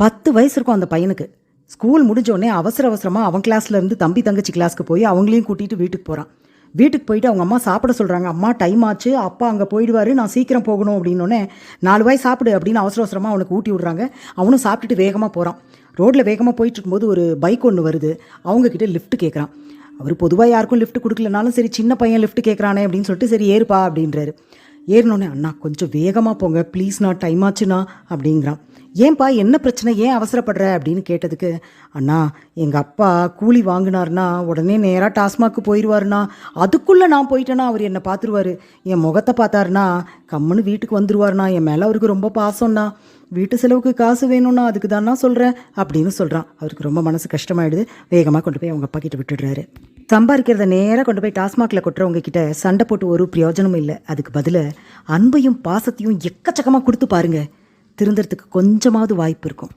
பத்து வயசு இருக்கும் அந்த பையனுக்கு. ஸ்கூல் முடிஞ்ச உடனே அவசர அவசரமாக அவன் கிளாஸ்ல இருந்து தம்பி தங்கச்சி கிளாஸ்க்கு போய் அவங்களையும் கூட்டிகிட்டு வீட்டுக்கு போகிறான் வீட்டுக்கு போயிட்டு அவங்க அம்மா சாப்பிட சொல்கிறாங்க அம்மா டைம் ஆச்சு. அப்பா அங்கே போயிடுவாரு. நான் சீக்கிரம் போகணும். அப்படின்னோடனே நாலு வாய் சாப்பிடு அப்படின்னு அவசர அவசரமாக அவனுக்கு ஊட்டி விடுறாங்க. அவனும் சாப்பிட்டுட்டு வேகமாக போகிறான் ரோட்டில் வேகமாக போயிட்டு இருக்கும்போது ஒரு பைக் ஒன்று வருது. அவங்கக்கிட்ட லிஃப்ட் கேட்குறான் அவர் பொதுவாக யாருக்கும் லிஃப்ட் கொடுக்கலனாலும் சரி சின்ன பையன் லிஃப்ட் கேட்குறானே அப்படின்னு சொல்லிட்டு சரி ஏறுப்பா அப்படின்றாரு. ஏறினோடனே அண்ணா கொஞ்சம் வேகமாக போங்க. ப்ளீஸ்ண்ணா டைம் ஆச்சுண்ணா அப்படிங்கிறான். ஏன்பா என்ன பிரச்சனை ஏன் அவசரப்படுற அப்படின்னு கேட்டதுக்கு அண்ணா எங்கள் அப்பா கூலி வாங்கினார்னா உடனே நேராக டாஸ்மாக்கு போயிடுவாருண்ணா அதுக்குள்ளே நான் போயிட்டேன்னா அவர் என்னை பார்த்துருவாரு என் முகத்தை பார்த்தாருனா கம்முன்னு வீட்டுக்கு வந்துருவாருண்ணா. என் மேலே அவருக்கு ரொம்ப பாசம்ண்ணா. வீட்டு செலவுக்கு காசு வேணும்னா அதுக்கு தானா சொல்கிறேன் அப்படின்னு சொல்கிறான் அவருக்கு ரொம்ப மனசு கஷ்டமாயிடுது. வேகமாக கொண்டு போய் அவங்க அப்பா கிட்ட விட்டுடுறாரு. சம்பாதிக்கிறத நேராக கொண்டு போய் டாஸ்மாகில் கொட்டுறவங்க கிட்ட சண்டை போட்டு ஒரு பிரயோஜனமும் இல்லை. அதுக்கு பதில் அன்பையும் பாசத்தையும் எக்கச்சக்கமாக கொடுத்து பாருங்கள் திருந்துறதுக்கு கொஞ்சமாவது வாய்ப்பு இருக்கும்.